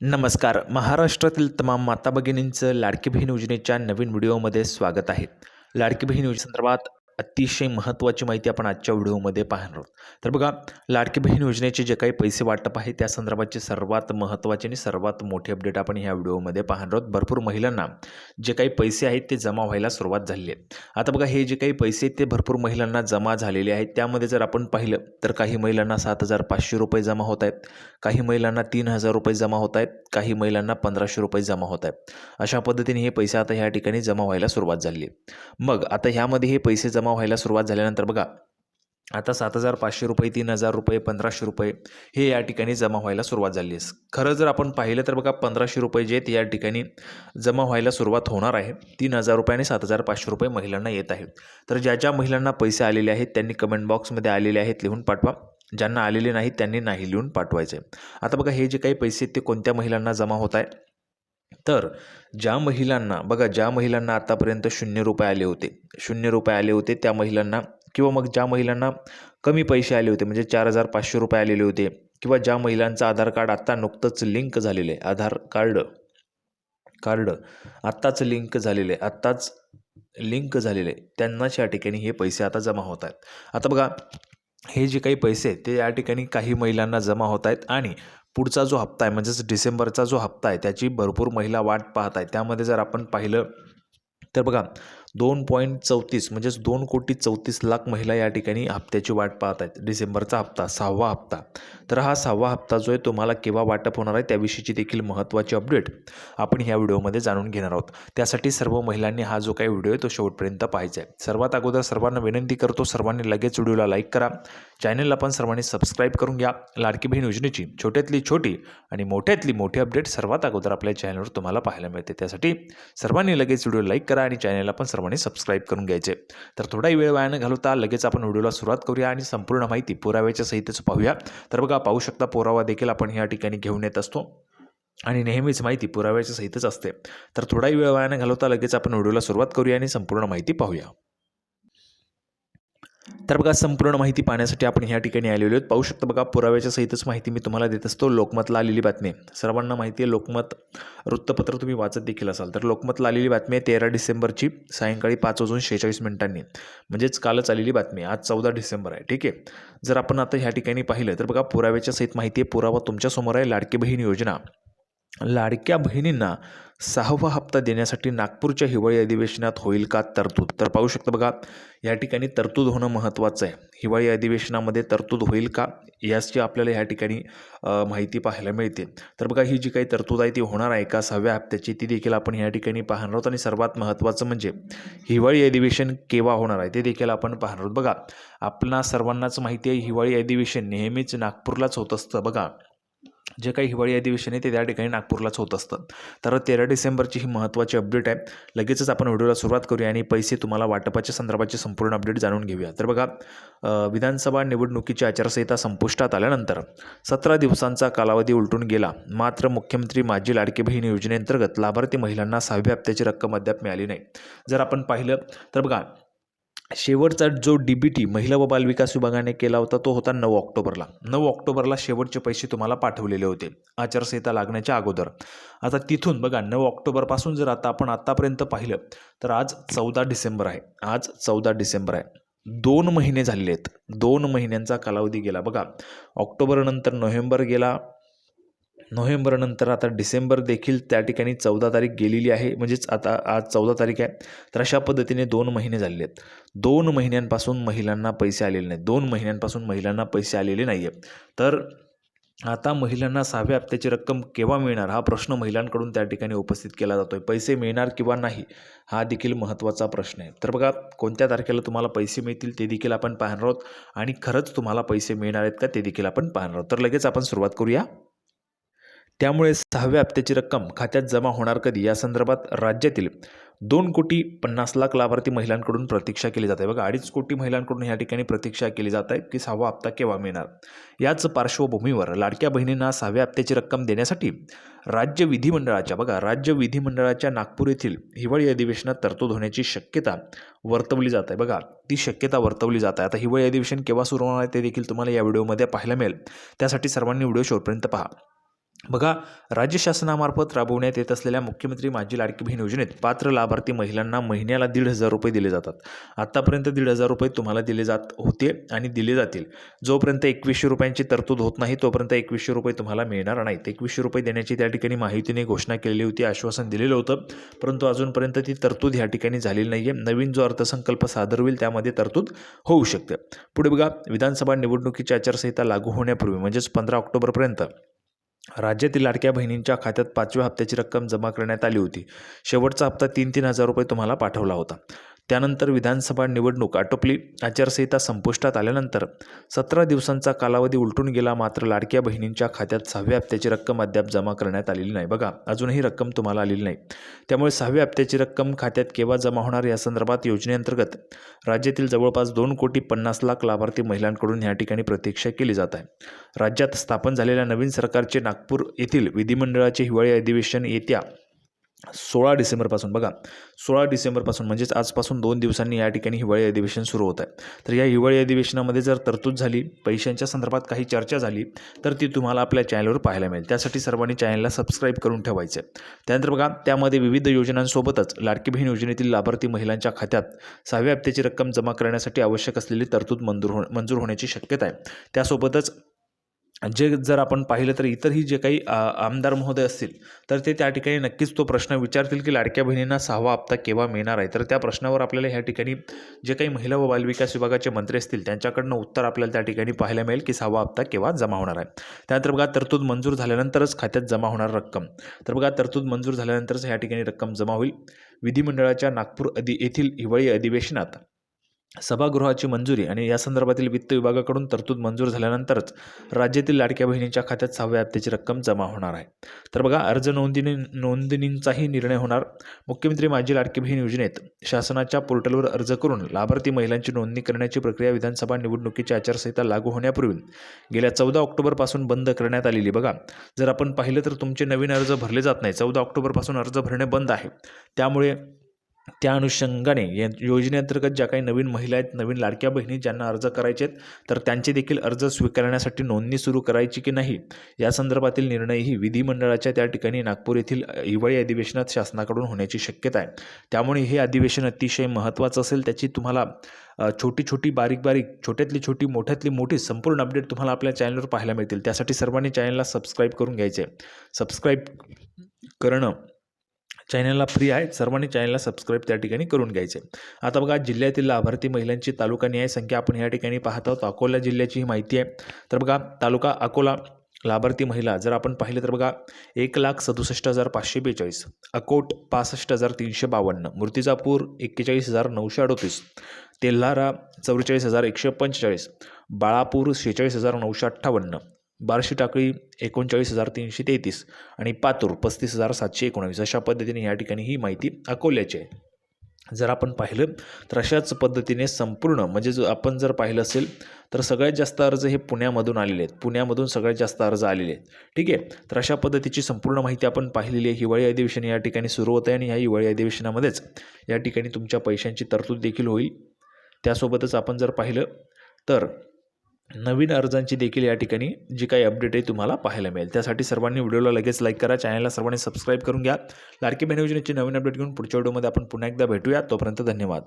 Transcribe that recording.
नमस्कार. महाराष्ट्रातील तमाम माता भगिनींचं लाडकी बहीण योजनेच्या नवीन व्हिडिओमध्ये स्वागत आहे. लाडकी बहीण योजनेसंदर्भात अतिशय महत्त्वाची माहिती आपण आजच्या व्हिडिओमध्ये पाहणार आहोत. तर बघा लाडकी बहीण योजनेचे जे काही पैसे वाटप आहे त्या संदर्भाचे सर्वात महत्त्वाचे आणि सर्वात मोठे अपडेट आपण ह्या व्हिडिओमध्ये पाहणार आहोत. भरपूर महिलांना जे काही पैसे आहेत ते जमा व्हायला सुरुवात झालेली आहे. आता बघा हे जे काही पैसे आहेत ते भरपूर महिलांना जमा झालेले आहेत. त्यामध्ये जर आपण पाहिलं तर काही महिलांना सात हजार पाचशे रुपये जमा होत आहेत. काही महिलांना तीन हजार रुपये जमा होत आहेत. काही महिलांना पंधराशे रुपये जमा होत आहेत. अशा पद्धतीने हे पैसे आता ह्या ठिकाणी जमा व्हायला सुरुवात झाली. आहे मग आता ह्यामध्ये हे पैसे जमा व्हायला सुरुवात झाल्यानंतर बघा आता सात हजार पाचशे रुपये तीन हजार रुपये पंधराशे रुपये हे या ठिकाणी जमा व्हायला सुरुवात झाली आहे. खरं जर आपण पाहिलं तर बघा पंधराशे रुपये जे आहेत या ठिकाणी जमा व्हायला सुरुवात होणार आहे. तीन हजार रुपये आणि सात हजार पाचशे रुपये महिलांना येत आहेत तर ज्या ज्या महिलांना पैसे आलेले आहेत त्यांनी कमेंट बॉक्समध्ये आलेले आहेत लिहून पाठवा. ज्यांना आलेले नाहीत त्यांनी नाही लिहून पाठवायचे. आता बघा हे जे काही पैसे आहेत ते कोणत्या महिलांना जमा होत आहे तर ज्या महिलांना बघा ज्या महिलांना आतापर्यंत शून्य रुपये आले होते शून्य रुपये आले होते त्या महिलांना किंवा मग ज्या महिलांना कमी पैसे आले होते म्हणजे चार हजार पाचशे रुपये आलेले होते किंवा ज्या महिलांचं आधार कार्ड आत्ता नुकतंच लिंक झालेलं आहे आधार कार्ड कार्ड आत्ताच लिंक झालेलं आहे आत्ताच लिंक झालेलं आहे त्यांनाच या ठिकाणी हे पैसे आता जमा होत आहेत. आता बघा हे जे काही पैसे आहेत ते या ठिकाणी काही महिलांना जमा होत आहेत आणि पुढचा जो हप्ता आहे म्हणजेच डिसेंबरचा जो हप्ता आहे त्याची भरपूर महिला वाट पाहत आहे त्यामध्ये जर आपण पाहिलं तर बघा दोन पॉईंट चौतीस म्हणजेच दोन कोटी चौतीस लाख महिला या ठिकाणी हप्त्याची वाट पाहत आहेत. डिसेंबरचा हप्ता सहावा हप्ता. तर हा सहावा हप्ता जो आहे तुम्हाला केव्हा वाटप होणार आहे त्याविषयीची देखील महत्त्वाची अपडेट आपण ह्या व्हिडिओमध्ये जाणून घेणार आहोत. त्यासाठी सर्व महिलांनी हा जो काही व्हिडिओ आहे तो शेवटपर्यंत पाहायचा आहे. सर्वात अगोदर सर्वांना विनंती करतो सर्वांनी लगेच व्हिडिओला लाईक करा. चॅनलला पण सर्वांनी सबस्क्राईब करून घ्या. लाडकी बहीण योजनेची छोट्यातली छोटी आणि मोठ्यातली मोठी अपडेट सर्वात अगोदर आपल्या चॅनलवर तुम्हाला पाहायला मिळते. त्यासाठी सर्वांनी लगेच व्हिडिओ लाईक करा आणि चॅनलला पण सर्वांनी सबस्क्राईब करून घ्यायचे. तर थोडाही वेळ वायानं घालवता लगेच आपण व्हिडिओला सुरुवात करूया आणि संपूर्ण माहिती पुराव्याच्या सहितच पाहूया. तर बघा पाहू शकता पुरावा देखील आपण या ठिकाणी घेऊन येत असतो. आणि नेहमीच माहिती पुराव्याच्या सहितच असते. तर थोडाही वेळ वायानं घालवता लगेच आपण व्हिडिओला सुरुवात करूया आणि संपूर्ण माहिती पाहूया. तर बघा संपूर्ण माहिती पाहण्यासाठी आपण ह्या ठिकाणी आलेलो आहेत. पाहू शकता बघा पुराव्याच्या सहितच माहिती मी तुम्हाला देत असतो. लोकमतला आलेली बातमी. सर्वांना माहिती आहे लोकमत वृत्तपत्र तुम्ही वाचत देखील असाल. तर लोकमतला आलेली बातमी आहे तेरा डिसेंबरची सायंकाळी पाच वाजून शेहेचाळीस मिनिटांनी. म्हणजेच कालच आलेली बातमी आज चौदा डिसेंबर आहे. ठीक आहे? जर आपण आता ह्या ठिकाणी पाहिलं तर बघा पुराव्याच्या सहित माहिती आहे. पुरावा तुमच्यासमोर आहे. लाडकी बहीण योजना. लाडक्या बहिणींना सहावा हप्ता देण्यासाठी नागपूरच्या हिवाळी अधिवेशनात होईल का तरतूद? तर पाहू शकता बघा या ठिकाणी तरतूद होणं महत्त्वाचं आहे. हिवाळी अधिवेशनामध्ये तरतूद होईल का? याची आपल्याला ह्या ठिकाणी माहिती पाहायला मिळते. तर बघा ही जी काही तरतूद आहे ती होणार आहे का? सहाव्या हप्त्याची ती देखील आपण या ठिकाणी पाहणार आहोत. आणि सर्वात महत्त्वाचं म्हणजे हिवाळी अधिवेशन केव्हा होणार आहे ते देखील आपण पाहणार आहोत. बघा आपणा सर्वांनाच माहिती आहे हिवाळी अधिवेशन नेहमीच नागपूरलाच होत असतं. बघा जे काही हिवाळी अधिवेशन आहे ते त्या ठिकाणी नागपूरलाच होत असतं. तर तेरा डिसेंबरची ही महत्त्वाची अपडेट आहे. लगेचच आपण व्हिडिओला सुरुवात करूया आणि पैसे तुम्हाला वाटपाच्या संदर्भाची संपूर्ण अपडेट जाणून घेऊया. तर बघा विधानसभा निवडणुकीची आचारसंहिता संपुष्टात आल्यानंतर सतरा दिवसांचा कालावधी उलटून गेला. मात्र मुख्यमंत्री माझी लाडकी बहीण योजनेअंतर्गत लाभार्थी महिलांना सहाव्या हप्त्याची रक्कम अद्याप मिळाली नाही. जर आपण पाहिलं तर बघा शेवटचा जो डी बी टी महिला व बालविकास विभागाने केला होता तो होता नऊ ऑक्टोबरला. नऊ ऑक्टोबरला शेवटचे पैसे तुम्हाला पाठवलेले होते आचारसंहिता लागण्याच्या अगोदर. आता तिथून बघा नऊ ऑक्टोबरपासून जर आता आपण आत्तापर्यंत पाहिलं तर आज चौदा डिसेंबर आहे. आज चौदा डिसेंबर आहे. दोन महिने झालेले आहेत. दोन महिन्यांचा कालावधी गेला. बघा ऑक्टोबरनंतर नोव्हेंबर गेला नोव्हेंबरनंतर आता डिसेंबर देखील त्या ठिकाणी चौदा तारीख गेलेली आहे. म्हणजेच आता आज चौदा तारीख आहे. तर अशा पद्धतीने दोन महिने झालेले आहेत. दोन महिन्यांपासून महिलांना पैसे आलेले नाहीत. दोन महिन्यांपासून महिलांना पैसे आलेले नाही आहेत तर आता महिलांना सहाव्या हप्त्याची रक्कम केव्हा मिळणार? हा प्रश्न महिलांकडून त्या ठिकाणी उपस्थित केला जातो आहे पैसे मिळणार किंवा नाही हा देखील महत्त्वाचा प्रश्न आहे. तर बघा कोणत्या तारखेला तुम्हाला पैसे मिळतील ते देखील आपण पाहणार आहोत. आणि खरंच तुम्हाला पैसे मिळणार आहेत का ते देखील आपण पाहणार आहोत. तर लगेच आपण सुरुवात करूया. त्यामुळे सहाव्या हप्त्याची रक्कम खात्यात जमा होणार कधी? या संदर्भात राज्यातील दोन कोटी पन्नास लाख लाभार्थी महिलांकडून प्रतीक्षा केली जाते बघा अडीच कोटी महिलांकडून या ठिकाणी प्रतीक्षा केली जात आहे की सहावा हप्ता केव्हा मिळणार? याच पार्श्वभूमीवर लाडक्या बहिणींना सहाव्या हप्त्याची रक्कम देण्यासाठी राज्य विधिमंडळाच्या बघा राज्य विधिमंडळाच्या नागपूर येथील हिवाळी अधिवेशनात तरतूद होण्याची शक्यता वर्तवली जात आहे. बघा ती शक्यता वर्तवली जात आहे. आता हिवाळी अधिवेशन केव्हा सुरू होणार आहे ते देखील तुम्हाला या व्हिडिओमध्ये पाहायला मिळेल. त्यासाठी सर्वांनी व्हिडिओ शेवटपर्यंत पहा. बघा राज्य शासनामार्फत राबवण्यात येत असलेल्या मुख्यमंत्री माझी लाडकी बहीण योजनेत पात्र लाभार्थी महिलांना महिन्याला दीड हजार रुपये दिले जातात. आत्तापर्यंत दीड हजार रुपये तुम्हाला दिले जात होते आणि दिले जातील. जोपर्यंत एकवीसशे रुपयांची तरतूद होत नाही तोपर्यंत एकवीसशे रुपये तुम्हाला मिळणार नाहीत. एकवीसशे रुपये देण्याची त्या ठिकाणी माहितीने घोषणा केलेली होती आश्वासन दिलेलं होतं. परंतु अजूनपर्यंत ती तरतूद ह्या ठिकाणी झालेली नाही आहे नवीन जो अर्थसंकल्प सादर होईल त्यामध्ये तरतूद होऊ शकते. पुढे बघा विधानसभा निवडणुकीची आचारसंहिता लागू होण्यापूर्वी म्हणजेच पंधरा ऑक्टोबरपर्यंत राज्यातील लाडक्या बहिणींच्या खात्यात पाचव्या हप्त्याची रक्कम जमा करण्यात आली होती. शेवटचा हप्ता तीन तीन हजार रुपये तुम्हाला पाठवला होता. त्यानंतर विधानसभा निवडणूक आटोपली. आचारसंहिता संपुष्टात आल्यानंतर सतरा दिवसांचा कालावधी उलटून गेला. मात्र लाडक्या बहिणींच्या खात्यात सहाव्या हप्त्याची रक्कम अद्याप जमा करण्यात आलेली नाही. बघा अजूनही रक्कम तुम्हाला आलेली नाही. त्यामुळे सहाव्या हप्त्याची रक्कम खात्यात केव्हा जमा होणार या संदर्भात योजनेअंतर्गत राज्यातील जवळपास दोन कोटी पन्नास लाख लाभार्थी महिलांकडून या ठिकाणी प्रतीक्षा केली जात आहे. राज्यात स्थापन झालेल्या नवीन सरकारचे नागपूर येथील विधिमंडळाचे हिवाळी अधिवेशन येत्या सोळा डिसेंबरपासून बघा सोळा डिसेंबरपासून म्हणजेच आजपासून दोन दिवसांनी या ठिकाणी हिवाळी अधिवेशन सुरू होत आहे. तर या हिवाळी अधिवेशनामध्ये जर तरतूद झाली पैशांच्या संदर्भात काही चर्चा झाली तर ती तुम्हाला आपल्या चॅनलवर पाहायला मिळेल. त्यासाठी सर्वांनी चॅनलला सबस्क्राईब करून ठेवायचं आहे त्यानंतर बघा त्यामध्ये विविध योजनांसोबतच लाडकी बहीण योजनेतील लाभार्थी महिलांच्या खात्यात सहाव्या हप्त्याची रक्कम जमा करण्यासाठी आवश्यक असलेली तरतूद मंजूर हो मंजूर होण्याची शक्यता आहे. त्यासोबतच जे जर आपण पाहिलं तर इतरही जे काही आमदार महोदय असतील तर ते त्या ठिकाणी नक्कीच तो प्रश्न विचारतील की लाडक्या बहिणींना सहावा हप्ता केव्हा मिळणार आहे? तर त्या प्रश्नावर आपल्याला ह्या ठिकाणी जे काही महिला व बालविकास विभागाचे मंत्री असतील त्यांच्याकडनं उत्तर आपल्याला त्या ठिकाणी पाहायला मिळेल की सहावा हप्ता केव्हा जमा होणार आहे. त्यानंतर बघा तरतूद मंजूर झाल्यानंतरच खात्यात जमा होणार रक्कम. तर बघा तरतूद मंजूर झाल्यानंतरच ह्या ठिकाणी रक्कम जमा होईल. विधिमंडळाच्या नागपूर अधि येथील हिवाळी अधिवेशनात सभागृहाची मंजुरी आणि या संदर्भातील वित्त विभागाकडून तरतूद मंजूर झाल्यानंतरच राज्यातील लाडक्या बहिणींच्या खात्यात सहाव्या हप्त्याची रक्कम जमा होणार आहे. तर बघा अर्ज नोंदणी नोंदणींचाही निर्णय होणार. मुख्यमंत्री माझी लाडकी बहीण योजनेत शासनाच्या पोर्टलवर अर्ज करून लाभार्थी महिलांची नोंदणी करण्याची प्रक्रिया विधानसभा निवडणुकीची आचारसंहिता लागू होण्यापूर्वी गेल्या चौदा ऑक्टोबरपासून बंद करण्यात आलेली. बघा जर आपण पाहिलं तर तुमचे नवीन अर्ज भरले जात नाही. चौदा ऑक्टोबरपासून अर्ज भरणे बंद आहे. त्यामुळे त्या अनुषंगाने या योजनेअंतर्गत ज्या काही नवीन महिला आहेत नवीन लाडक्या बहिणी ज्यांना अर्ज करायचे आहेत तर त्यांचे देखील अर्ज स्वीकारण्यासाठी नोंदणी सुरू करायची की नाही या संदर्भातील निर्णयही विधिमंडळाच्या त्या ठिकाणी नागपूर येथील हिवाळी अधिवेशनात शासनाकडून होण्याची शक्यता आहे. त्यामुळे हे अधिवेशन अतिशय महत्त्वाचं असेल त्याची तुम्हाला छोटी छोटी बारीक बारीक छोट्यातली छोटी मोठ्यातली मोठी संपूर्ण अपडेट तुम्हाला आपल्या चॅनलवर पाहायला मिळतील. त्यासाठी सर्वांनी चॅनलला सबस्क्राईब करून घ्यायचे. सबस्क्राईब करणं चॅनलला फ्री आहे सर्वांनी चॅनलला सबस्क्राईब त्या ठिकाणी करून घ्यायचे. आता बघा जिल्ह्यातील लाभार्थी महिलांची तालुकानिहाय संख्या आपण या ठिकाणी पाहत आहोत. अकोला जिल्ह्याची ही माहिती आहे. तर बघा तालुका अकोला लाभार्थी महिला जर आपण पाहिलं तर बघा एक लाख सदुसष्ट हजार पाचशे बेचाळीस अकोट पासष्ट हजार तीनशे बावन्न मूर्तिजापूर एक्केचाळीस हजार नऊशे अडोतीस तेल्हारा चव्वेचाळीस हजार एकशे पंचेचाळीस बाळापूर शेहेचाळीस हजार नऊशे अठ्ठावन्न बार्शी टाकळी एकोणचाळीस हजार तीनशे तेहतीस आणि पातूर पस्तीस हजार सातशे एकोणावीस. अशा पद्धतीने या ठिकाणी ही माहिती अकोल्याची आहे. जर आपण पाहिलं तर अशाच पद्धतीने संपूर्ण म्हणजे जो आपण जर पाहिलं असेल तर सगळ्यात जास्त अर्ज हे पुण्यामधून आलेले आहेत. पुण्यामधून सगळ्यात जास्त अर्ज आलेले आहेत. ठीक आहे? तर अशा पद्धतीची संपूर्ण माहिती आपण पाहिलेली आहे. हिवाळी अधिवेशन या ठिकाणी सुरू होत आहे आणि ह्या हिवाळी अधिवेशनामध्येच या ठिकाणी तुमच्या पैशांची तरतूद देखील होईल. त्यासोबतच आपण जर पाहिलं तर नवीन अर्जांची देखील या ठिकाणी जी काही अपडेट आहे तुम्हाला पाहायला मिळेल. त्यासाठी सर्वांनी व्हिडिओला लगेच लाईक करा चॅनलला सर्वांनी सबस्क्राईब करून घ्या. लाडकी बहीण योजनेची नवीन अपडेट घेऊन पुढच्या व्हिडिओमध्ये आपण पुन्हा एकदा भेटूया. तोपर्यंत धन्यवाद.